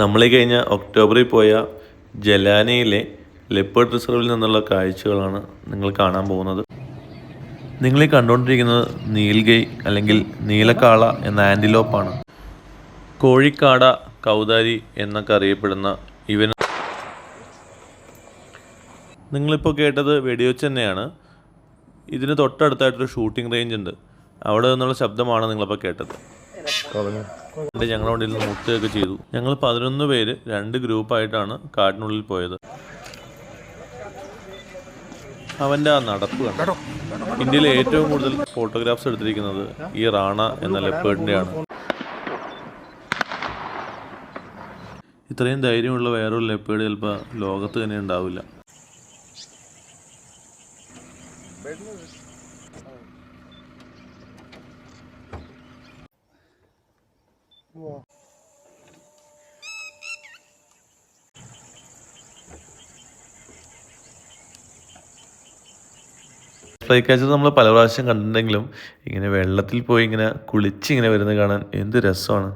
നമ്മൾ ഈ കഴിഞ്ഞ ഒക്ടോബറിൽ പോയ ജലാനയിലെ ലെപ്പേർഡ് റിസർവിൽ നിന്നുള്ള കാഴ്ചകളാണ് നിങ്ങൾ കാണാൻ പോകുന്നത്. നിങ്ങൾ ഈ കണ്ടുകൊണ്ടിരിക്കുന്നത് നീൽഗൈ അല്ലെങ്കിൽ നീലക്കാള എന്ന ആന്റിലോപ്പാണ് കോഴിക്കാട കൗതാരി എന്നൊക്കെ അറിയപ്പെടുന്ന ഇവന് നിങ്ങളിപ്പോൾ കേട്ടത് വെടിവെച്ച് തന്നെയാണ്. ഇതിന് തൊട്ടടുത്തായിട്ടൊരു ഷൂട്ടിംഗ് റേഞ്ച് ഉണ്ട്. അവിടെ നിന്നുള്ള ശബ്ദമാണ് നിങ്ങളിപ്പോൾ കേട്ടത്. ഞങ്ങളുടെ വണ്ടിയിൽ നിന്ന് മുട്ടുകയൊക്കെ ചെയ്തു. ഞങ്ങൾ പതിനൊന്ന് പേര് രണ്ട് ഗ്രൂപ്പായിട്ടാണ് കാട്ടിനുള്ളിൽ പോയത്. അവന്റെ ആ നടപ്പ് കണ്ടോ. ഇന്ത്യയിലെ ഏറ്റവും കൂടുതൽ ഫോട്ടോഗ്രാഫ്സ് എടുത്തിരിക്കുന്നത് ഈ റാണ എന്ന ലെപ്പേർഡിന്റെയാണ് ഇത്രയും ധൈര്യമുള്ള വേറൊരു ലെപ്പേർഡ് ചിലപ്പോൾ ലോകത്ത് തന്നെ ഉണ്ടാവില്ല. ഫ്ലൈ കാച്ചർ നമ്മൾ പല പ്രാവശ്യം കണ്ടിട്ടുണ്ടെങ്കിലും ഇങ്ങനെ വെള്ളത്തിൽ പോയി ഇങ്ങനെ കുളിച്ച് ഇങ്ങനെ വരുന്നത് കാണാൻ എന്ത് രസമാണ്.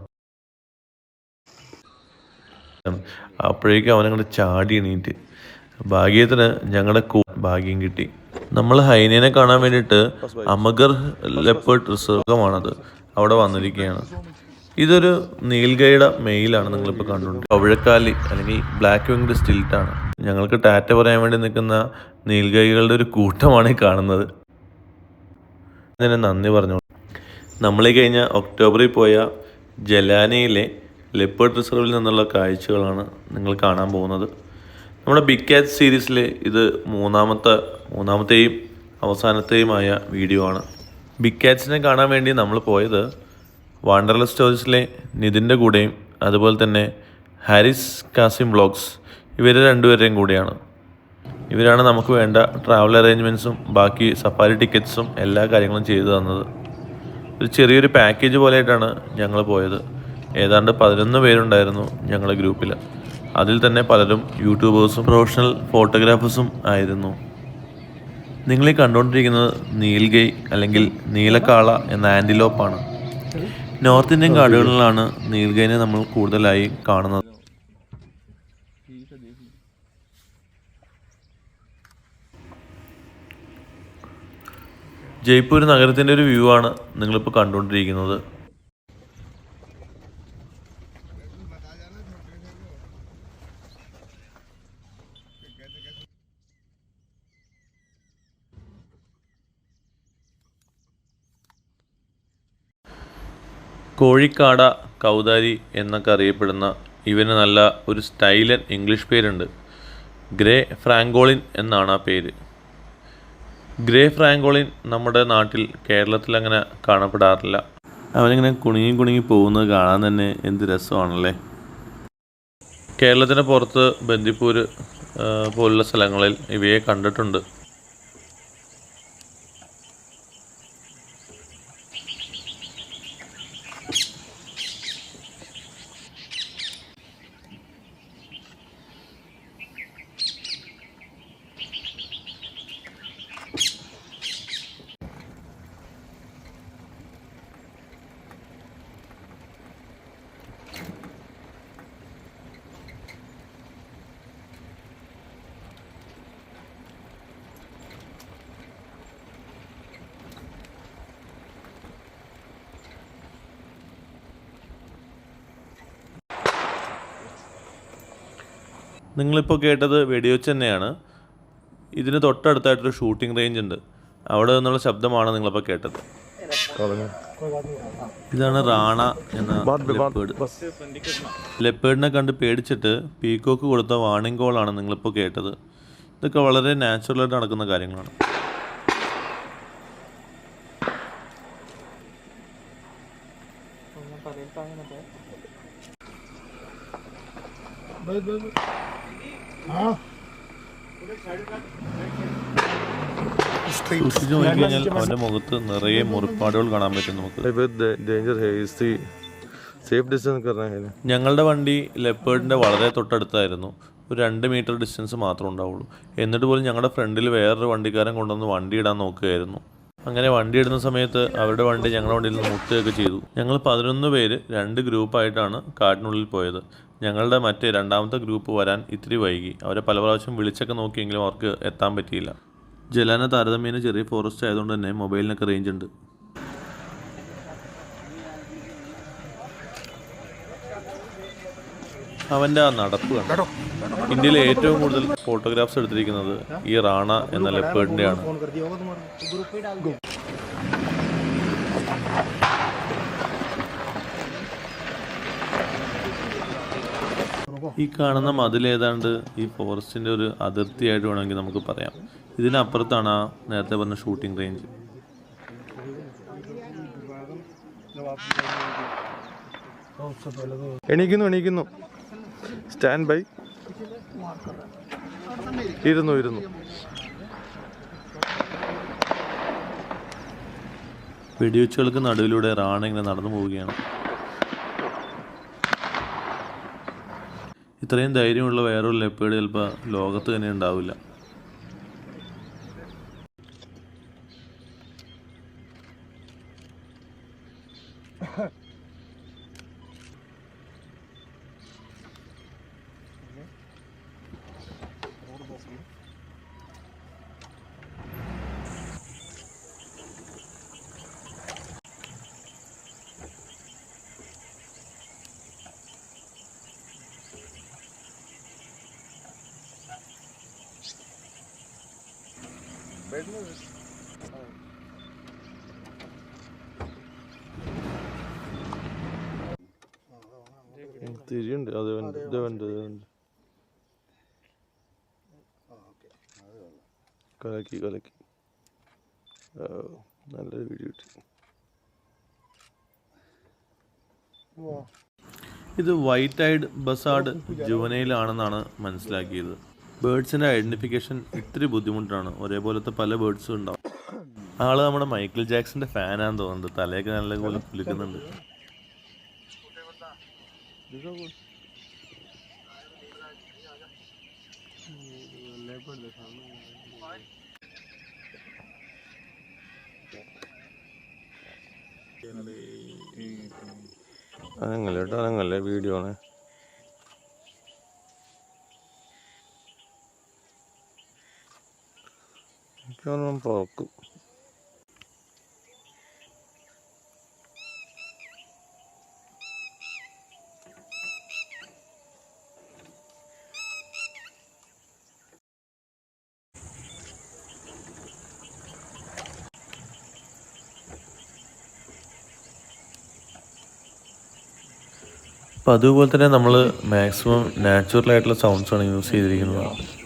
അപ്പോഴേക്കും അവനങ്ങോട്ട് ചാടി എണീറ്റ്. ഭാഗ്യത്തിന് ഞങ്ങളുടെ ഭാഗ്യം കിട്ടി. നമ്മൾ ഹൈനേനെ കാണാൻ വേണ്ടിയിട്ട് അമഗർ ലെപ്പേർഡ് റിസർവമാണത് അവിടെ വന്നിരിക്കുകയാണ്. ഇതൊരു നീൽഗയുടെ മെയിലാണ് നിങ്ങളിപ്പോൾ കണ്ടുകൊണ്ട് പവിഴക്കാലി അല്ലെങ്കിൽ ബ്ലാക്ക് വിങ്ഡ് സ്റ്റിൽറ്റാണ് ഞങ്ങൾക്ക് ടാറ്റ പറയാൻ വേണ്ടി നിൽക്കുന്ന നീൽഗൈകളുടെ ഒരു കൂട്ടമാണ് ഈ കാണുന്നത്. അതിനെ നന്ദി പറഞ്ഞു നമ്മൾ ഈ കഴിഞ്ഞ ഒക്ടോബറിൽ പോയ ജലാനയിലെ ലെപ്പേർഡ് റിസർവിൽ നിന്നുള്ള കാഴ്ചകളാണ് നിങ്ങൾ കാണാൻ പോകുന്നത്. നമ്മുടെ ബിഗ് കാറ്റ് സീരീസിൽ ഇത് മൂന്നാമത്തെ മൂന്നാമത്തെയും അവസാനത്തെയുമായ വീഡിയോ ആണ്. ബിഗ് കാറ്റ്സിനെ കാണാൻ വേണ്ടി നമ്മൾ പോയത് വാണ്ടർല സ്റ്റോറീസിലെ നിതിന്റെ കൂടെയും അതുപോലെ തന്നെ ഹാരിസ് കാസിം വ്ളോഗ്സ് ഇവർ രണ്ടുപേരെയും കൂടെയാണ്. ഇവരാണ് നമുക്ക് വേണ്ട ട്രാവൽ അറേഞ്ച്മെന്റ്സും ബാക്കി സഫാരി ടിക്കറ്റ്സും എല്ലാ കാര്യങ്ങളും ചെയ്തു തന്നത്. ഒരു ചെറിയൊരു പാക്കേജ് പോലെയായിട്ടാണ് ഞങ്ങൾ പോയത്. ഏതാണ്ട് പതിനൊന്ന് പേരുണ്ടായിരുന്നു ഞങ്ങളുടെ ഗ്രൂപ്പിൽ അതിൽ തന്നെ പലരും യൂട്യൂബേഴ്സും പ്രൊഫഷണൽ ഫോട്ടോഗ്രാഫേഴ്സും ആയിരുന്നു. നിങ്ങളീ കണ്ടുകൊണ്ടിരിക്കുന്നത് നീൽഗൈ അല്ലെങ്കിൽ നീലക്കാള എന്ന ആന്റിലോപ്പാണ് നോർത്ത് ഇന്ത്യൻ കാടുകളിലാണ് നീൽഗൈനെ നമ്മൾ കൂടുതലായി കാണുന്നത്. ജയ്പൂർ നഗരത്തിന്റെ ഒരു വ്യൂ ആണ് നിങ്ങളിപ്പോൾ കണ്ടുകൊണ്ടിരിക്കുന്നത്. കോഴിക്കാട കൗതാരി എന്നൊക്കെ അറിയപ്പെടുന്ന ഇവന് നല്ല ഒരു സ്റ്റൈലൻ ഇംഗ്ലീഷ് പേരുണ്ട്. ഗ്രേ ഫ്രാങ്കോളിൻ എന്നാണ് ആ പേര്. ഗ്രേ ഫ്രാങ്കോളിൻ നമ്മുടെ നാട്ടിൽ കേരളത്തിൽ അങ്ങനെ കാണപ്പെടാറില്ല. അവനിങ്ങനെ കുണുങ്ങി കുണുങ്ങി പോകുന്നത് കാണാൻ തന്നെ എന്ത് രസമാണല്ലേ? കേരളത്തിന് പുറത്ത് ബന്ദിപ്പൂർ പോലുള്ള സ്ഥലങ്ങളിൽ ഇവയെ കണ്ടിട്ടുണ്ട്. നിങ്ങളിപ്പോൾ കേട്ടത് വെടിവെച്ച് തന്നെയാണ്. ഇതിന് തൊട്ടടുത്തായിട്ടൊരു ഷൂട്ടിംഗ് റേഞ്ച് ഉണ്ട് അവിടെ നിന്നുള്ള ശബ്ദമാണ് നിങ്ങളിപ്പോൾ കേട്ടത്. ഇതാണ് റാണ എന്ന ലെപ്പേഡ് ലെപ്പേഡിനെ കണ്ട് പേടിച്ചിട്ട് പീക്കോക്ക് കൊടുത്ത വാണിംഗ് കോളാണ് നിങ്ങളിപ്പോൾ കേട്ടത്. ഇതൊക്കെ വളരെ നാച്ചുറലായിട്ട് നടക്കുന്ന കാര്യങ്ങളാണ്. സൂക്ഷിച്ചു മുഖത്ത് നിറയെ മുറിപ്പാടുകൾ കാണാൻ പറ്റും നമുക്ക്. സേഫ് ഡിസ്റ്റൻസ് ഞങ്ങളുടെ വണ്ടി ലെപ്പേഡിന്റെ വളരെ തൊട്ടടുത്തായിരുന്നു. ഒരു രണ്ട് മീറ്റർ ഡിസ്റ്റൻസ് മാത്രമേ ഉണ്ടാവുള്ളൂ. എന്നിട്ട് പോലും ഞങ്ങളുടെ ഫ്രണ്ടിൽ വേറൊരു വണ്ടിക്കാരൻ കൊണ്ടുവന്ന് വണ്ടി ഇടാൻ നോക്കുകയായിരുന്നു. അങ്ങനെ വണ്ടി ഇടുന്ന സമയത്ത് അവരുടെ വണ്ടി ഞങ്ങളുടെ വണ്ടിയിൽ നിന്ന് മുട്ടുകയൊക്കെ ചെയ്തു. ഞങ്ങൾ പതിനൊന്ന് പേര് രണ്ട് ഗ്രൂപ്പായിട്ടാണ് കാട്ടിനുള്ളിൽ പോയത്. ഞങ്ങളുടെ മറ്റേ രണ്ടാമത്തെ ഗ്രൂപ്പ് വരാൻ ഇത്തിരി വൈകി. അവരെ പല പ്രാവശ്യം വിളിച്ചൊക്കെ നോക്കിയെങ്കിലും അവർക്ക് എത്താൻ പറ്റിയില്ല. ജലാന താരതമ്യേന ചെറിയ ഫോറസ്റ്റ് ആയതുകൊണ്ട് തന്നെ മൊബൈലിനൊക്കെ റേഞ്ച് ഉണ്ട്. അവന്റെ ആ നടപ്പ് കണ്ടോ? ഇന്ത്യയിലെ ഏറ്റവും കൂടുതൽ ഫോട്ടോഗ്രാഫ്സ് എടുത്തിരിക്കുന്നത് ഈ റാണ എന്ന ലെപ്പേർഡിന്റെ ആണ് ഈ കാണുന്ന മതിൽ ഏതാണ്ട് ഈ ഫോറസ്റ്റിന്റെ ഒരു അതിർത്തിയായിട്ട് വേണമെങ്കിൽ നമുക്ക് പറയാം. ഇതിനപ്പുറത്താണ് ആ നേരത്തെ പറഞ്ഞ ഷൂട്ടിംഗ് റേഞ്ച്. എണീക്കുന്നു എണീക്കുന്നു. സ്റ്റാൻഡ് ബൈ ഇരുന്നു ഇരുന്നു. വെടിവെച്ചുകൾക്ക് നടുവിലൂടെ റാണ ഇങ്ങനെ നടന്നു പോവുകയാണ്. ഇത്രയും ധൈര്യമുള്ള വേറൊരു ലെപ്പേഡ് ചിലപ്പോൾ ലോകത്ത് തന്നെ ഉണ്ടാവില്ല. തിരിയുണ്ട്. അത് ഇത് വേണ്ട കലക്കി കലക്കി. ആ, നല്ലൊരു വീഡിയോ കിട്ടി. ഇത് വൈറ്റ് ഐഡ് ബസാഡ് ജുവനയിലാണെന്നാണ് മനസ്സിലാക്കിയത്. ബേർഡ്സിന്റെ ഐഡന്റിഫിക്കേഷൻ ഇത്തിരി ബുദ്ധിമുട്ടാണ്. ഒരേപോലത്തെ പല ബേഡ്സും ഉണ്ടാവും. ആൾ നമ്മുടെ മൈക്കിൾ ജാക്സന്റെ ഫാനാന്ന് തോന്നുന്നുണ്ട്. തലയൊക്കെ നല്ലപോലെ കുലുക്കുന്നുണ്ട്. അതങ്ങല്ലേ കേട്ടോ അതങ്ങല്ലേ വീഡിയോ ആണ്. മിക്കവാറും പറക്കും അപ്പോൾ അതുപോലെ തന്നെ നമ്മൾ മാക്സിമം നാച്ചുറൽ ആയിട്ടുള്ള സൗണ്ട്സ് ആണ് യൂസ് ചെയ്തിരിക്കുന്നത്.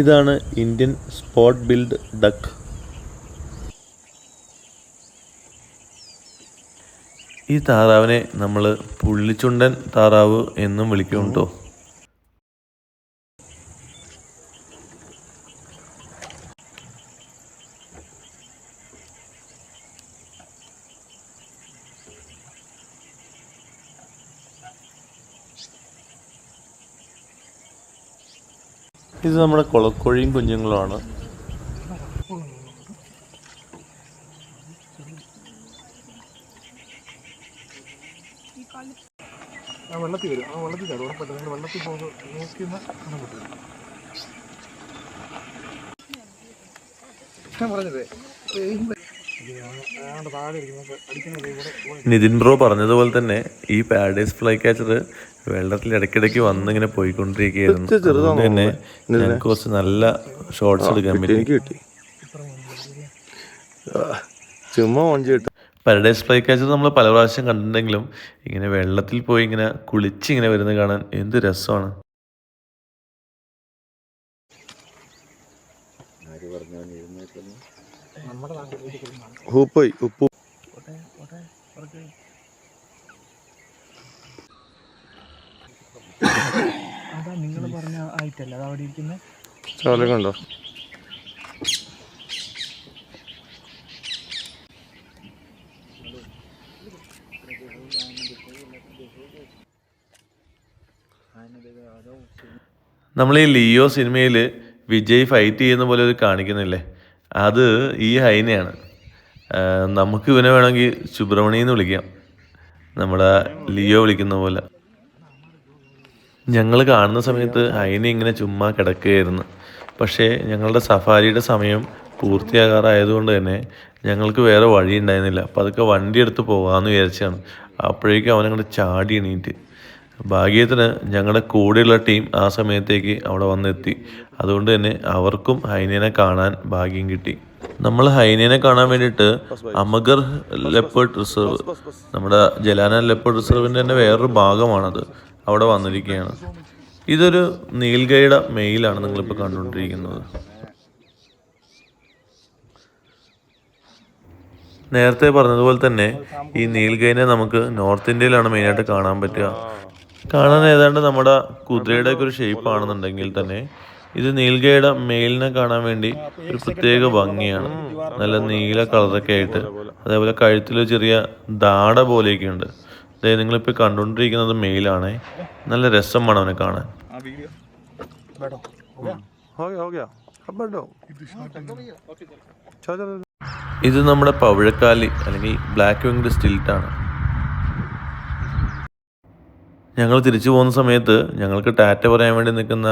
ഇതാണ് ഇന്ത്യൻ സ്പോട്ട് ബിൽഡ് ഡക്ക്. ഈ താറാവിനെ നമ്മൾ പുള്ളിച്ചുണ്ടൻ താറാവ് എന്നും വിളിക്കും കേട്ടോ ഇത് നമ്മുടെ കുളക്കോഴിയും കുഞ്ഞുങ്ങളുമാണ്. ആ വെള്ളത്തിൽ വരും. ആ വെള്ളത്തിൽ ചാടും. ഉറപ്പല്ല നിങ്ങൾ വെള്ളത്തിൽ പോകുമ്പോൾ നോക്കി കാണാൻ പറ്റില്ല ഞാൻ പറഞ്ഞതേ താഴെ ഇരിക്കുന്നത് അടിക്കുന്നത് ഇവിടെ ഇവിടെ നിതിൻ ബ്രോ പറഞ്ഞതുപോലെ തന്നെ ഈ പാരഡൈസ് ഫ്ലൈ കാച്ചർ വെള്ളത്തിൽ ഇടയ്ക്കിടയ്ക്ക് വന്ന് ഇങ്ങനെ പോയിക്കൊണ്ടിരിക്കുകയായിരുന്നു തന്നെ എനിക്ക് കുറച്ച് നല്ല ഷോർട്സ് എടുക്കാൻ പറ്റി ചുമ്മാ ഓഞ്ചി കിട്ടും പാരഡൈസ് ഫ്ലൈ കാച്ചർ നമ്മൾ പല പ്രാവശ്യം കണ്ടിട്ടുണ്ടെങ്കിലും ഇങ്ങനെ വെള്ളത്തിൽ പോയി ഇങ്ങനെ കുളിച്ച് ഇങ്ങനെ വരുന്നത് കാണാൻ എന്ത് രസമാണ്. ഉപ്പ് ഉപ്പ് അതാ നിങ്ങൾ പറഞ്ഞ ആയിട്ടല്ല അത് അവിടെ ഇരിക്കുന്ന. ചോല കണ്ടോ? നമ്മൾ ഈ ലിയോ സിനിമയിൽ വിജയ് ഫൈറ്റ് ചെയ്യുന്ന പോലെ ഒരു കാണിക്കുന്നില്ലേ? അത് ഈ ഹൈനയാണ്. നമുക്ക് ഇവനെ വേണമെങ്കിൽ സുബ്രഹ്മണി എന്ന് വിളിക്കാം. നമ്മുടെ ലിയോ വിളിക്കുന്ന പോലെ. ഞങ്ങൾ കാണുന്ന സമയത്ത് അയിന് ഇങ്ങനെ ചുമ്മാ കിടക്കുകയായിരുന്നു. പക്ഷേ ഞങ്ങളുടെ സഫാരിയുടെ സമയം പൂർത്തിയാകാറായതുകൊണ്ട് തന്നെ ഞങ്ങൾക്ക് വേറെ വഴി ഉണ്ടായിരുന്നില്ല. അപ്പം അതൊക്കെ വണ്ടി എടുത്ത് പോകാമെന്ന് വിചാരിച്ചാണ്. അപ്പോഴേക്കും അവനങ്ങോട്ട് ചാടി എണീറ്റ്. ഭാഗ്യത്തിന് ഞങ്ങളുടെ കൂടെയുള്ള ടീം ആ സമയത്തേക്ക് അവിടെ വന്നെത്തി. അതുകൊണ്ട് തന്നെ അവർക്കും ഹൈനേനെ കാണാൻ ഭാഗ്യം കിട്ടി. നമ്മൾ ഹൈനേനെ കാണാൻ വേണ്ടിയിട്ട് അമഗർ ലെപ്പേർഡ് റിസർവ് നമ്മുടെ ജലാന ലെപ്പേർഡ് റിസർവിന്റെ തന്നെ വേറൊരു ഭാഗമാണത്. അവിടെ വന്നിരിക്കുകയാണ്. ഇതൊരു നീൽഗൈഡ മെയിലാണ് നിങ്ങളിപ്പോൾ കണ്ടുകൊണ്ടിരിക്കുന്നത്. നേരത്തെ പറഞ്ഞതുപോലെ തന്നെ ഈ നീൽഗൈനെ നമുക്ക് നോർത്ത് ഇന്ത്യയിലാണ് മെയിനായിട്ട് കാണാൻ പറ്റുക. കാണാൻ ഏതാണ്ട് നമ്മുടെ കുതിരയുടെ ഒക്കെ ഒരു ഷേപ്പ് ആണെന്നുണ്ടെങ്കിൽ തന്നെ ഇത് നീൽഗയുടെ മെയിലിനെ കാണാൻ വേണ്ടി ഒരു പ്രത്യേക ഭംഗിയാണ്. നല്ല നീല കളറൊക്കെ ആയിട്ട്. അതേപോലെ കഴുത്തിൽ ചെറിയ ദാട പോലെയൊക്കെ ഉണ്ട്. നിങ്ങളിപ്പോൾ കണ്ടുകൊണ്ടിരിക്കുന്നത് മെയിലാണ്. നല്ല രസമാണ് അവനെ കാണാൻ. ഇത് നമ്മുടെ പവിഴക്കാലി അല്ലെങ്കിൽ ബ്ലാക്ക് വിങ്ഡ് സ്റ്റിൽട്ടാണ് ഞങ്ങൾ തിരിച്ചു പോകുന്ന സമയത്ത് ഞങ്ങൾക്ക് ടാറ്റ പറയാൻ വേണ്ടി നിൽക്കുന്ന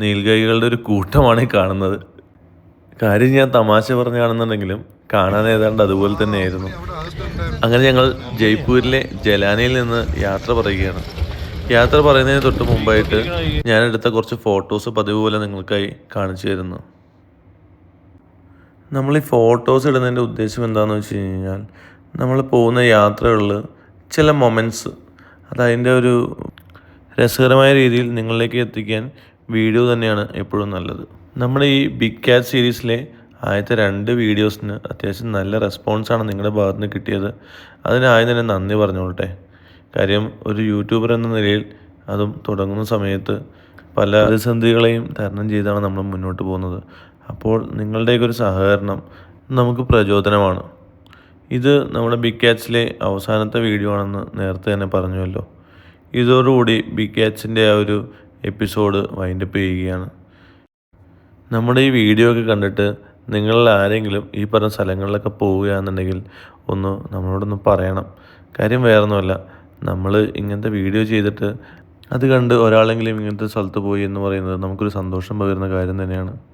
നീൽഗൈകളുടെ ഒരു കൂട്ടമാണ് കാണുന്നത്. കാര്യം ഞാൻ തമാശ പറഞ്ഞു കാണുന്നുണ്ടെങ്കിലും കാണാൻ ഏതാണ്ട് അതുപോലെ തന്നെയായിരുന്നു. അങ്ങനെ ഞങ്ങൾ ജയ്പൂരിലെ ജലാനയിൽ നിന്ന് യാത്ര പറയുകയാണ്. യാത്ര പറയുന്നതിന് തൊട്ട് മുമ്പായിട്ട് ഞാൻ എടുത്ത കുറച്ച് ഫോട്ടോസ് പതിവ് പോലെ നിങ്ങൾക്കായി കാണിച്ചു തരുന്നു. നമ്മൾ ഈ ഫോട്ടോസ് ഇടുന്നതിന്റെ ഉദ്ദേശം എന്താണെന്ന് വെച്ച് കഴിഞ്ഞാൽ നമ്മൾ പോകുന്ന യാത്രകളിൽ ചില മൊമെന്റ്സ് അതതിന്റെ ഒരു രസകരമായ രീതിയിൽ നിങ്ങളിലേക്ക് എത്തിക്കാൻ വീഡിയോ തന്നെയാണ് എപ്പോഴും നല്ലത്. നമ്മുടെ ഈ ബിഗ് ക്യാറ്റ് സീരീസിലെ ആദ്യത്തെ രണ്ട് വീഡിയോസിന് അത്യാവശ്യം നല്ല റെസ്പോൺസാണ് നിങ്ങളുടെ ഭാഗത്തു നിന്ന് കിട്ടിയത് അതിനായി തന്നെ നന്ദി പറഞ്ഞോളട്ടെ. കാര്യം ഒരു യൂട്യൂബർ എന്ന നിലയിൽ അതും തുടങ്ങുന്ന സമയത്ത് പല പ്രതിസന്ധികളെയും തരണം ചെയ്താണ് നമ്മൾ മുന്നോട്ട് പോകുന്നത്. അപ്പോൾ നിങ്ങളുടെയൊക്കെ ഒരു സഹകരണം നമുക്ക് പ്രചോദനമാണ്. ഇത് നമ്മുടെ ബിഗ് ക്യാച്ചിലെ അവസാനത്തെ വീഡിയോ ആണെന്ന് നേരത്തെ തന്നെ പറഞ്ഞുവല്ലോ. ഇതോടുകൂടി ബിഗ് ക്യാറ്റ്സിന്റെ ആ ഒരു എപ്പിസോഡ് വൈൻഡപ്പ് ചെയ്യുകയാണ്. നമ്മുടെ ഈ വീഡിയോ ഒക്കെ കണ്ടിട്ട് നിങ്ങളിൽ ആരെങ്കിലും ഈ പറഞ്ഞ സ്ഥലങ്ങളിലൊക്കെ പോവുകയാണെന്നുണ്ടെങ്കിൽ ഒന്ന് നമ്മളോടൊന്ന് പറയണം. കാര്യം വേറൊന്നുമല്ല നമ്മൾ ഇങ്ങനത്തെ വീഡിയോ ചെയ്തിട്ട് അത് കണ്ട് ഒരാളെങ്കിലും ഇങ്ങനത്തെ സ്ഥലത്ത് പോയി എന്ന് പറയുന്നത് നമുക്കൊരു സന്തോഷം പകരുന്ന കാര്യം തന്നെയാണ്.